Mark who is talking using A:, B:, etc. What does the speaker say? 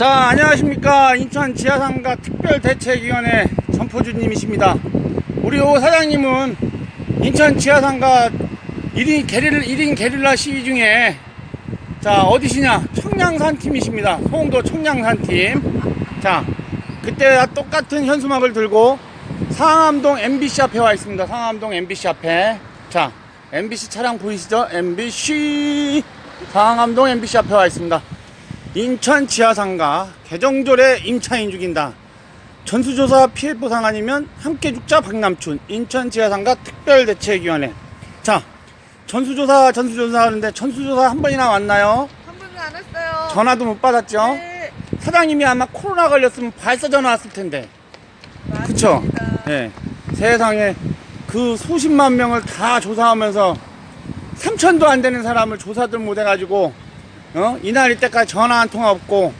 A: 자, 안녕하십니까. 인천 지하상가 특별대책위원회 전포주님이십니다. 우리 오 사장님은 인천 지하상가 1인 게릴, 1인 게릴라 시위 중에 자, 어디시냐? 청량산 팀이십니다. 송도 청량산 팀. 자, 그때와 똑같은 현수막을 들고 상암동 MBC 앞에 와 있습니다. 상암동 MBC 앞에. 자, MBC 차량 보이시죠? MBC. 상암동 MBC 앞에 와 있습니다. 인천 지하상가 개정조례 임차인 죽인다. 전수조사 피해 보상 아니면 함께 죽자 박남춘 인천 지하상가 특별대책위원회. 자, 전수조사 전수조사 하는데 전수조사 한 번이나 왔나요?
B: 한 분도 안 왔어요.
A: 전화도 못 받았죠?
B: 네.
A: 사장님이 아마 코로나 걸렸으면 발사 전화 왔을 텐데. 그쵸? 예. 세상에 그 수십만 명을 다 조사하면서 3천도 안 되는 사람을 조사들 못 해가지고 어? 이날 이때까지 전화 한 통 없고